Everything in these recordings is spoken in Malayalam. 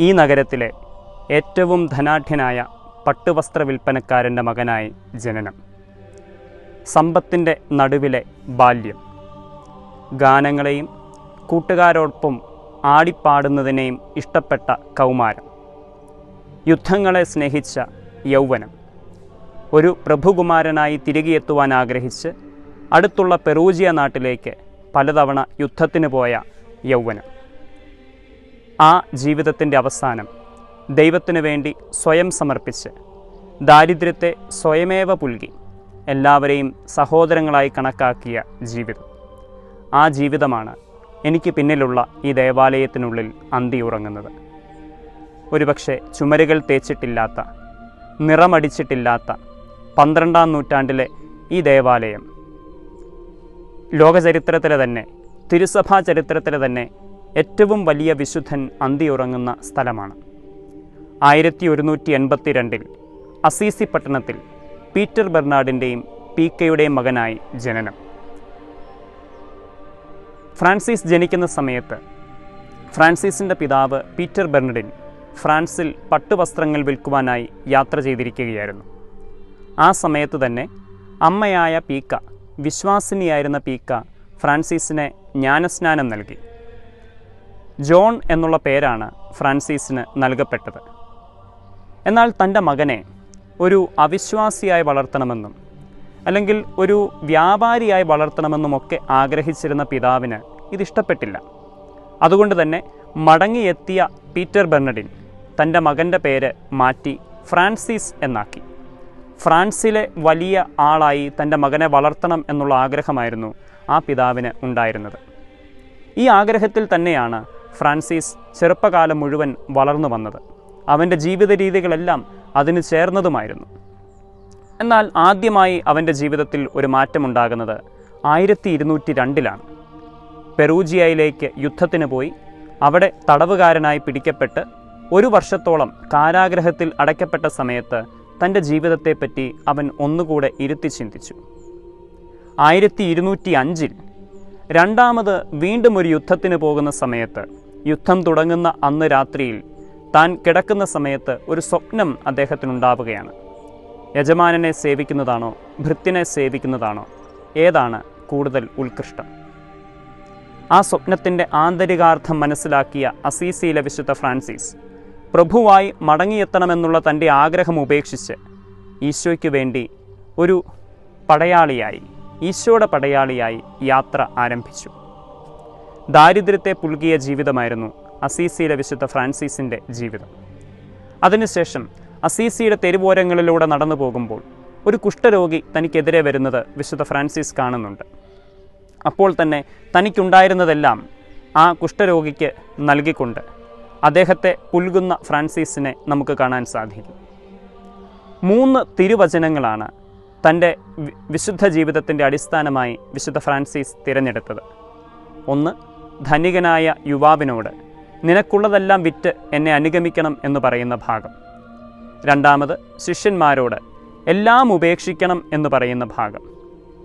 ഈ നഗരത്തിലെ ഏറ്റവും ധനാഢ്യനായ പട്ടുവസ്ത്ര വിൽപ്പനക്കാരന്റെ മകനായി ജനനം. സമ്പത്തിന്റെ നടുവിലെ ബാല്യം. ഗാനങ്ങളെയും കൂട്ടുകാരോടൊപ്പം ആടിപ്പാടുന്നതിനെയും ഇഷ്ടപ്പെട്ട കൗമാരം. യുദ്ധങ്ങളെ സ്നേഹിച്ച യൗവനം. ഒരു പ്രഭുകുമാരനായി തിരികെ എത്തുവാൻ ആഗ്രഹിച്ച് അടുത്തുള്ള പെറൂജിയ നാട്ടിലേക്ക് പലതവണ യുദ്ധത്തിന് പോയ യൗവനം. ആ ജീവിതത്തിന്റെ അവസാനം ദൈവത്തിനു വേണ്ടി സ്വയം സമർപ്പിച്ച് ദാരിദ്ര്യത്തെ സ്വയമേവ പുൽകി എല്ലാവരെയും സഹോദരങ്ങളായി കണക്കാക്കിയ ജീവിതം. ആ ജീവിതമാണ് എനിക്ക് പിന്നിലുള്ള ഈ ദേവാലയത്തിനുള്ളിൽ അന്തിയുറങ്ങുന്നത് ഒരുപക്ഷെ ചുമരുകൾ തേച്ചിട്ടില്ലാത്ത നിറമടിച്ചിട്ടില്ലാത്ത പന്ത്രണ്ടാം നൂറ്റാണ്ടിലെ ഈ ദേവാലയം ലോകചരിത്രത്തിലെ തന്നെ തിരുസഭാ ചരിത്രത്തിലെ തന്നെ ഏറ്റവും വലിയ വിശുദ്ധൻ അന്തിയുറങ്ങുന്ന സ്ഥലമാണ്. ആയിരത്തി ഒരുന്നൂറ്റി എൺപത്തി രണ്ടിൽ അസീസി പട്ടണത്തിൽ പീറ്റർ ബെർണാഡിന്റെയും പീക്കയുടെയും മകനായി ജനനം. ഫ്രാൻസിസ് ജനിക്കുന്ന സമയത്ത് ഫ്രാൻസിസിന്റെ പിതാവ് പീറ്റർ ബെർണഡിൻ ഫ്രാൻസിൽ പട്ടുവസ്ത്രങ്ങൾ വിൽക്കുവാനായി യാത്ര ചെയ്തിരിക്കുകയായിരുന്നു. ആ സമയത്ത് തന്നെ അമ്മയായ പീക്ക വിശ്വാസിനിയായിരുന്ന പീക്ക ഫ്രാൻസിസിനെ ജ്ഞാനസ്നാനം നൽകി. ജോൺ എന്നുള്ള പേരാണ് ഫ്രാൻസിസിന് നൽകപ്പെട്ടത്. എന്നാൽ തന്റെ മകനെ ഒരു അവിശ്വാസിയായി വളർത്തണമെന്നും അല്ലെങ്കിൽ ഒരു വ്യാപാരിയായി വളർത്തണമെന്നുമൊക്കെ ആഗ്രഹിച്ചിരുന്ന പിതാവിന് ഇതിഷ്ടപ്പെട്ടില്ല. അതുകൊണ്ട് തന്നെ മടങ്ങിയെത്തിയ പീറ്റർ ബെർണഡിൻ തന്റെ മകന്റെ പേര് മാറ്റി ഫ്രാൻസിസ് എന്നാക്കി. ഫ്രാൻസിലെ വലിയ ആളായി തന്റെ മകനെ വളർത്തണം എന്നുള്ള ആഗ്രഹമായിരുന്നു ആ പിതാവിന് ഉണ്ടായിരുന്നത്. ഈ ആഗ്രഹത്തിൽ തന്നെയാണ് ഫ്രാൻസിസ് ചെറുപ്പകാലം മുഴുവൻ വളർന്നു വന്നത്. അവന്റെ ജീവിത രീതികളെല്ലാം അതിന് ചേർന്നതുമായിരുന്നു. എന്നാൽ ആദ്യമായി അവന്റെ ജീവിതത്തിൽ ഒരു മാറ്റമുണ്ടാകുന്നത് ആയിരത്തി ഇരുന്നൂറ്റി രണ്ടിലാണ് പെറൂജിയയിലേക്ക് യുദ്ധത്തിന് പോയി അവിടെ തടവുകാരനായി പിടിക്കപ്പെട്ട് ഒരു വർഷത്തോളം കാരാഗ്രഹത്തിൽ അടയ്ക്കപ്പെട്ട സമയത്ത് തന്റെ ജീവിതത്തെപ്പറ്റി അവൻ ഒന്നുകൂടെ ഇരുത്തി ചിന്തിച്ചു. ആയിരത്തി ഇരുന്നൂറ്റി അഞ്ചിൽ രണ്ടാമത് വീണ്ടും ഒരു യുദ്ധത്തിന് പോകുന്ന സമയത്ത്. യുദ്ധം തുടങ്ങുന്ന അന്ന് രാത്രിയിൽ താൻ കിടക്കുന്ന സമയത്ത് ഒരു സ്വപ്നം അദ്ദേഹത്തിനുണ്ടാവുകയാണ്. യജമാനനെ സേവിക്കുന്നതാണോ ഭൃത്തിനെ സേവിക്കുന്നതാണോ ഏതാണ് കൂടുതൽ ഉത്കൃഷ്ടം? ആ സ്വപ്നത്തിന്റെ ആന്തരികാർത്ഥം മനസ്സിലാക്കിയ അസീസിയിലെ വിശുദ്ധ ഫ്രാൻസിസ് പ്രഭുവായി മടങ്ങിയെത്തണമെന്നുള്ള തന്റെ ആഗ്രഹം ഉപേക്ഷിച്ച് ഈശോയ്ക്ക് വേണ്ടി ഒരു പടയാളിയായി ഈശോയുടെ പടയാളിയായി യാത്ര ആരംഭിച്ചു. ദാരിദ്ര്യത്തെ പുൽകിയ ജീവിതമായിരുന്നു അസീസിയിലെ വിശുദ്ധ ഫ്രാൻസിസിന്റെ ജീവിതം. അതിനുശേഷം അസീസിയുടെ തെരുവോരങ്ങളിലൂടെ നടന്നു പോകുമ്പോൾ ഒരു കുഷ്ഠരോഗി തനിക്കെതിരെ വരുന്നത് വിശുദ്ധ ഫ്രാൻസിസ് കാണുന്നുണ്ട്. അപ്പോൾ തന്നെ തനിക്കുണ്ടായിരുന്നതെല്ലാം ആ കുഷ്ഠരോഗിക്ക് നൽകിക്കൊണ്ട് അദ്ദേഹത്തെ പുൽകുന്ന ഫ്രാൻസിസിനെ നമുക്ക് കാണാൻ സാധിക്കും. മൂന്ന് തിരുവചനങ്ങളാണ് തന്റെ വിശുദ്ധ ജീവിതത്തിന്റെ അടിസ്ഥാനമായി വിശുദ്ധ ഫ്രാൻസിസ് തിരഞ്ഞെടുത്തത്. ഒന്ന് ധനികനായ യുവാവിനോട് നിനക്കുള്ളതെല്ലാം വിറ്റ് എന്നെ അനുഗമിക്കണം എന്ന് പറയുന്ന ഭാഗം. രണ്ടാമത് ശിഷ്യന്മാരോട് എല്ലാം ഉപേക്ഷിക്കണം എന്ന് പറയുന്ന ഭാഗം.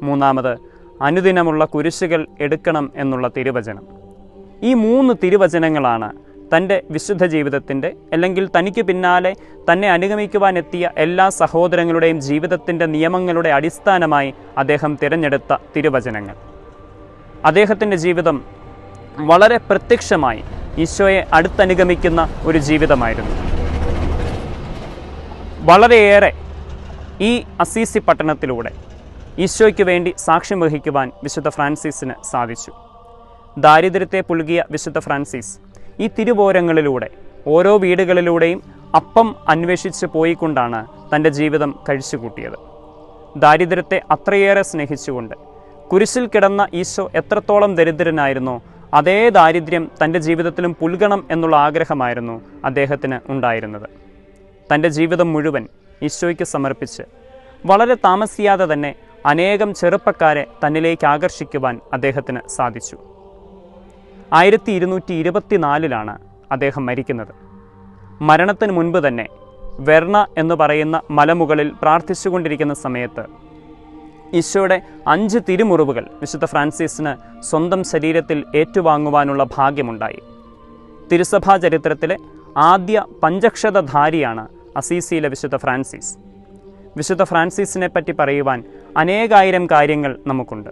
മൂന്നാമത് അനുദിനമുള്ള കുരിശുകൾ എടുക്കണം എന്നുള്ള തിരുവചനം. ഈ മൂന്ന് തിരുവചനങ്ങളാണ് തന്റെ വിശുദ്ധ ജീവിതത്തിന്റെ അല്ലെങ്കിൽ തനിക്ക് പിന്നാലെ തന്നെ അനുഗമിക്കുവാനെത്തിയ എല്ലാ സഹോദരങ്ങളുടെയും ജീവിതത്തിന്റെ നിയമങ്ങളുടെ അടിസ്ഥാനമായി അദ്ദേഹം തിരഞ്ഞെടുത്ത തിരുവചനങ്ങൾ. അദ്ദേഹത്തിന്റെ ജീവിതം വളരെ പ്രത്യക്ഷമായി ഈശോയെ അടുത്തനുഗമിക്കുന്ന ഒരു ജീവിതമായിരുന്നു. വളരെയേറെ ഈ അസീസി പട്ടണത്തിലൂടെ ഈശോയ്ക്ക് വേണ്ടി സാക്ഷ്യം വഹിക്കുവാൻ വിശുദ്ധ ഫ്രാൻസിസിന് സാധിച്ചു. ദാരിദ്ര്യത്തെ പുൽകിയ വിശുദ്ധ ഫ്രാൻസിസ് ഈ തിരുവോരങ്ങളിലൂടെ ഓരോ വീടുകളിലൂടെയും അപ്പം അന്വേഷിച്ച് പോയിക്കൊണ്ടാണ് തന്റെ ജീവിതം കഴിച്ചുകൂട്ടിയത്. ദാരിദ്ര്യത്തെ അത്രയേറെ സ്നേഹിച്ചുകൊണ്ട് കുരിശിൽ കിടന്ന ഈശോ എത്രത്തോളം ദരിദ്രനായിരുന്നോ അതേ ദാരിദ്ര്യം തന്റെ ജീവിതത്തിലും പുൽകണം എന്നുള്ള ആഗ്രഹമായിരുന്നു അദ്ദേഹത്തിന് ഉണ്ടായിരുന്നത്. തന്റെ ജീവിതം മുഴുവൻ ഈശോയ്ക്ക് സമർപ്പിച്ച് വളരെ താമസിയാതെ തന്നെ അനേകം ചെറുപ്പക്കാരെ തന്നിലേക്ക് ആകർഷിക്കുവാൻ അദ്ദേഹത്തിന് സാധിച്ചു. ആയിരത്തി ഇരുന്നൂറ്റി ഇരുപത്തിനാലിലാണ് അദ്ദേഹം മരിക്കുന്നത്. മരണത്തിന് മുൻപ് തന്നെ വെർണ എന്ന് പറയുന്ന മലമുകളിൽ പ്രാർത്ഥിച്ചുകൊണ്ടിരിക്കുന്ന സമയത്ത് ഈശോയുടെ അഞ്ച് തിരുമുറിവുകൾ വിശുദ്ധ ഫ്രാൻസിസിന് സ്വന്തം ശരീരത്തിൽ ഏറ്റുവാങ്ങുവാനുള്ള ഭാഗ്യമുണ്ടായി. തിരുസഭാ ചരിത്രത്തിലെ ആദ്യ പഞ്ചക്ഷതധാരിയാണ് അസീസിയിലെ വിശുദ്ധ ഫ്രാൻസിസ്. വിശുദ്ധ ഫ്രാൻസിസിനെ പറ്റി പറയുവാൻ അനേകായിരം കാര്യങ്ങൾ നമുക്കുണ്ട്.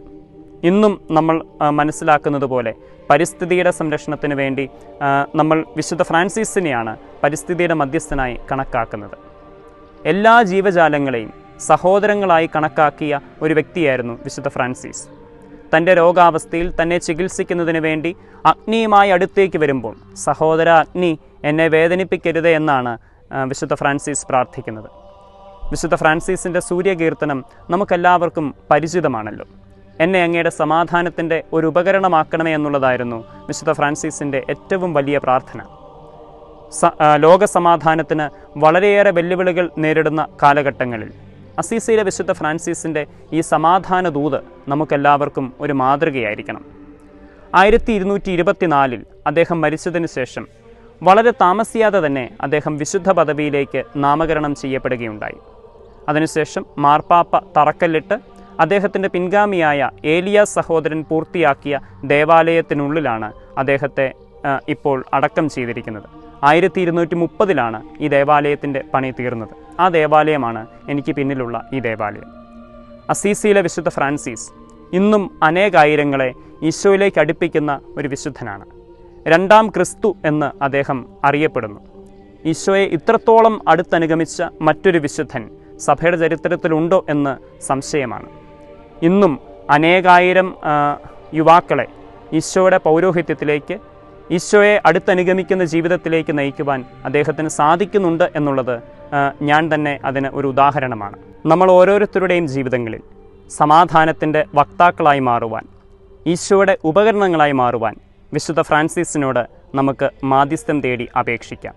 ഇന്നും നമ്മൾ മനസ്സിലാക്കുന്നത് പോലെ പരിസ്ഥിതിയുടെ സംരക്ഷണത്തിന് വേണ്ടി നമ്മൾ വിശുദ്ധ ഫ്രാൻസിസിനെയാണ് പരിസ്ഥിതിയുടെ മധ്യസ്ഥനായി കണക്കാക്കുന്നത്. എല്ലാ ജീവജാലങ്ങളെയും സഹോദരങ്ങളായി കണക്കാക്കിയ ഒരു വ്യക്തിയായിരുന്നു വിശുദ്ധ ഫ്രാൻസിസ്. തന്റെ രോഗാവസ്ഥയിൽ തന്നെ ചികിത്സിക്കുന്നതിന് വേണ്ടി അഗ്നിയുമായി അടുത്തേക്ക് വരുമ്പോൾ സഹോദര അഗ്നി എന്നെ വേദനിപ്പിക്കരുത് എന്നാണ് വിശുദ്ധ ഫ്രാൻസിസ് പ്രാർത്ഥിക്കുന്നത്. വിശുദ്ധ ഫ്രാൻസിസിന്റെ സൂര്യകീർത്തനം നമുക്കെല്ലാവർക്കും പരിചിതമാണല്ലോ. എന്നെ അങ്ങയുടെ സമാധാനത്തിന്റെ ഒരു ഉപകരണമാക്കണമേ എന്നുള്ളതായിരുന്നു വിശുദ്ധ ഫ്രാൻസിസിന്റെ ഏറ്റവും വലിയ പ്രാർത്ഥന. ലോകസമാധാനത്തിന് വളരെയേറെ വെല്ലുവിളികൾ നേരിടുന്ന കാലഘട്ടങ്ങളിൽ അസീസയിലെ വിശുദ്ധ ഫ്രാൻസിസിന്റെ ഈ സമാധാന ദൂത് നമുക്കെല്ലാവർക്കും ഒരു മാതൃകയായിരിക്കണം. ആയിരത്തി ഇരുന്നൂറ്റി ഇരുപത്തിനാലിൽ അദ്ദേഹം മരിച്ചതിന് ശേഷം വളരെ താമസിയാതെ തന്നെ അദ്ദേഹം വിശുദ്ധ പദവിയിലേക്ക് നാമകരണം ചെയ്യപ്പെടുകയുണ്ടായി. അതിനുശേഷം മാർപ്പാപ്പ തറക്കല്ലിട്ട് അദ്ദേഹത്തിന്റെ പിൻഗാമിയായ ഏലിയ സഹോദരൻ പൂർത്തിയാക്കിയ ദേവാലയത്തിനുള്ളിലാണ് അദ്ദേഹത്തെ ഇപ്പോൾ അടക്കം ചെയ്തിരിക്കുന്നത്. ആയിരത്തി ഇരുന്നൂറ്റി മുപ്പതിലാണ് ഈ ദേവാലയത്തിന്റെ പണി തീർന്നത്. ആ ദേവാലയമാണ് എനിക്ക് പിന്നിലുള്ള ഈ ദേവാലയം. അസീസിയിലെ വിശുദ്ധ ഫ്രാൻസിസ് ഇന്നും അനേകായിരങ്ങളെ ഈശോയിലേക്ക് അടുപ്പിക്കുന്ന ഒരു വിശുദ്ധനാണ്. രണ്ടാം ക്രിസ്തു എന്ന് അദ്ദേഹം അറിയപ്പെടുന്നു. ഈശോയെ ഇത്രത്തോളം അടുത്തനുഗമിച്ച മറ്റൊരു വിശുദ്ധൻ സഭയുടെ ചരിത്രത്തിലുണ്ടോ എന്ന് സംശയമാണ്. ഇന്നും അനേകായിരം യുവാക്കളെ ഈശോയുടെ പൗരോഹിത്യത്തിലേക്ക് ഈശോയെ അടുത്തനുഗമിക്കുന്ന ജീവിതത്തിലേക്ക് നയിക്കുവാൻ അദ്ദേഹത്തിന് സാധിക്കുന്നുണ്ട് എന്നുള്ളത് ഞാൻ തന്നെ അതിന് ഒരു ഉദാഹരണമാണ്. നമ്മൾ ഓരോരുത്തരുടെയും ജീവിതങ്ങളിൽ സമാധാനത്തിന്റെ വക്താക്കളായി മാറുവാൻ ഈശോയുടെ ഉപകരണങ്ങളായി മാറുവാൻ വിശുദ്ധ ഫ്രാൻസിസിനോട് നമുക്ക് മാധ്യസ്ഥം തേടി അപേക്ഷിക്കാം.